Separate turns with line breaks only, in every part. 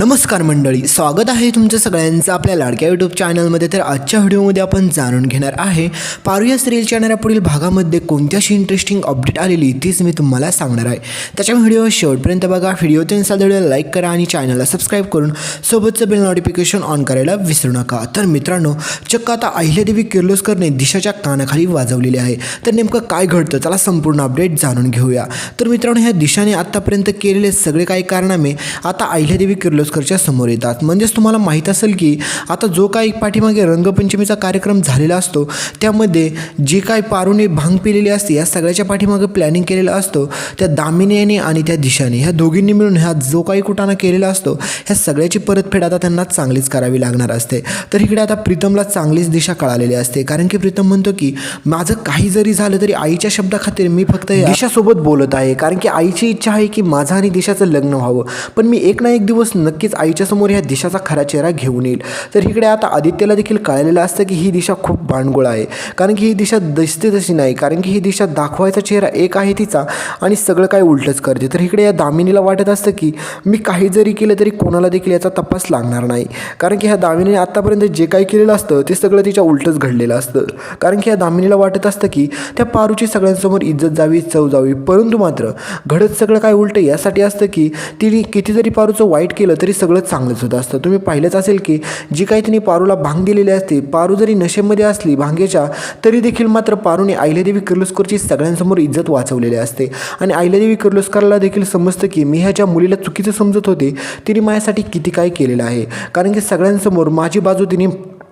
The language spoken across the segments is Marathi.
नमस्कार मंडळी स्वागत आहे तुमचं सगळ्यांचं आपल्या लाडक्या यूट्यूब चॅनलमध्ये तर आजच्या व्हिडिओमध्ये आपण जाणून घेणार आहे पारुया स्त्रील सिरियलच्या येणाऱ्या पुढील भागामध्ये कोणत्याशी अशी इंटरेस्टिंग अपडेट आलेली तीच मी तुम्हाला सांगणार आहे. त्याच्या व्हिडिओ शेवटपर्यंत बघा व्हिडिओ त्यांचा व्हिडिओ लाईक करा आणि चॅनलला सबस्क्राईब करून सोबतचं बेल नोटिफिकेशन ऑन करायला विसरू नका. तर मित्रांनो चक्क आता अहिल्यादेवी किर्लोस्करने दिशाच्या कानाखाली वाजवलेले आहे. तर नेमकं काय घडतं त्याला संपूर्ण अपडेट जाणून घेऊया. तर मित्रांनो ह्या दिशाने आत्तापर्यंत केलेले सगळे काही कारनामे आता अहिल्यादेवी किर्लोस्करच्या समोर येतात. म्हणजेच तुम्हाला माहीत असेल की आता जो काही पाठीमागे रंगपंचमीचा कार्यक्रम झालेला असतो त्यामध्ये जे काय पारूने भांग पिलेली असते या सगळ्याच्या पाठीमागे प्लॅनिंग केलेलं असतो त्या दामिनीने आणि त्या दिशाने. ह्या दोघींनी मिळून ह्या जो काही कुटाणा केलेला असतो ह्या सगळ्याची परतफेड आता त्यांना चांगलीच करावी लागणार असते. तर इकडे आता प्रीतमला चांगलीच दिशा कळालेली असते. कारण की प्रीतम म्हणतो की माझं काही जरी झालं तरी आईच्या शब्दाखातीर मी फक्त दिशासोबत बोलत आहे. कारण की आईची इच्छा आहे की माझं आणि दिशाचं लग्न व्हावं. पण मी एक ना एक दिवस नक्की नक्कीच आईच्या समोर ह्या दिशाचा खरा चेहरा घेऊन येईल. तर इकडे आता आदित्यला देखील कळलेलं असतं की ही दिशा खूप भांडगोळ आहे. कारण की ही दिशा दिसते तशी नाही. कारण की ही दिशा दाखवायचा चेहरा एक आहे तिचा आणि सगळं काही उलटच करते. तर इकडे या दामिनीला वाटत असतं की मी काही जरी केलं तरी कोणाला देखील याचा तपास लागणार नाही. कारण की ह्या दामिनीने आत्तापर्यंत जे काही केलेलं असतं ते सगळं तिच्या उलटंच घडलेलं असतं. कारण की ह्या दामिनीला वाटत असतं की त्या पारूची सगळ्यांसमोर इज्जत जावी चव जावी. परंतु मात्र घडत सगळं काय उलटं यासाठी असतं की तिने किती जरी पारूचं वाईट केलं तरी सगळं चांगलंच होतं. असतं तुम्ही पाहिलंच असेल की जी काही तिने पारूला भांग दिलेली असते पारू जरी नशेमध्ये असली भांगेच्या तरी देखील मात्र पारूने अहिल्यादेवी किर्लोस्करची सगळ्यांसमोर इज्जत वाचवलेली असते. आणि अहिल्यादेवी किर्लोस्करला देखील समजतं की मी ह्याच्या मुलीला चुकीचं समजत होते तिने माझ्यासाठी किती काय केलेलं आहे. कारण की सगळ्यांसमोर माझी बाजू तिने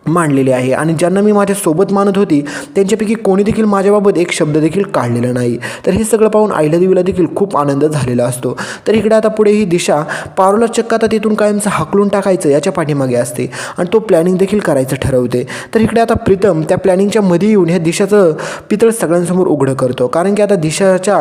मांडलेली आहे. आणि ज्यांना मी माझ्यासोबत मानत होती त्यांच्यापैकी कोणी देखील माझ्याबाबत एक शब्द देखील काढलेला नाही. तर हे सगळं पाहून आईला देवीला देखील खूप आनंद झालेला असतो. तर इकडे आता पुढे ही दिशा पारूला चक्क आता तिथून कायमचं हाकलून टाकायचं याच्या पाठीमागे असते. आणि तो प्लॅनिंग देखील करायचं ठरवते. तर इकडे आता प्रीतम त्या प्लॅनिंगच्या मध्ये येऊन ह्या दिशाचं पितळ सगळ्यांसमोर उघडं करतो. कारण की आता दिशाच्या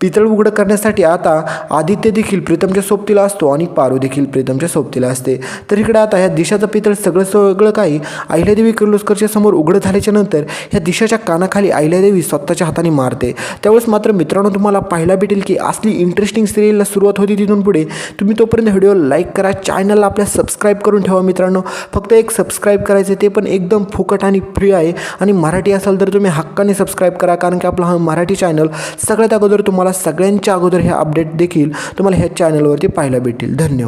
पितळ उघडं करण्यासाठी आता आदित्य देखील प्रीतमच्या सोबतीला असतो आणि पारू देखील प्रीतमच्या सोबतीला असते. तर इकडे आता ह्या दिशाचं पितळ सगळं सगळं काही अहिल्यादेवी किर्लोस्करच्या समोर उघडं झाल्याच्यानंतर ह्या दिशाच्या कानाखाली अहिल्यादेवी स्वतःच्या हाताने मारते. त्यावेळेस मात्र मित्रांनो तुम्हाला पाहायला भेटेल की असली इंटरेस्टिंग सिरियलला सुरुवात होती तिथून पुढे. तुम्ही तोपर्यंत व्हिडिओ लाईक करा चॅनलला आपल्या सबस्क्राईब करून ठेवा मित्रांनो. फक्त एक सबस्क्राईब करायचं ते पण एकदम फुकट आणि फ्री आहे. आणि मराठी असाल तर तुम्ही हक्काने सबस्क्राईब करा कारण की आपला हा मराठी चॅनल सगळ्यात अगोदर तुम्हाला सगळ्यांच्या अगोदर हे अपडेट देखील तुम्हाला ह्या चॅनलवरती पाहायला भेटेल. धन्यवाद.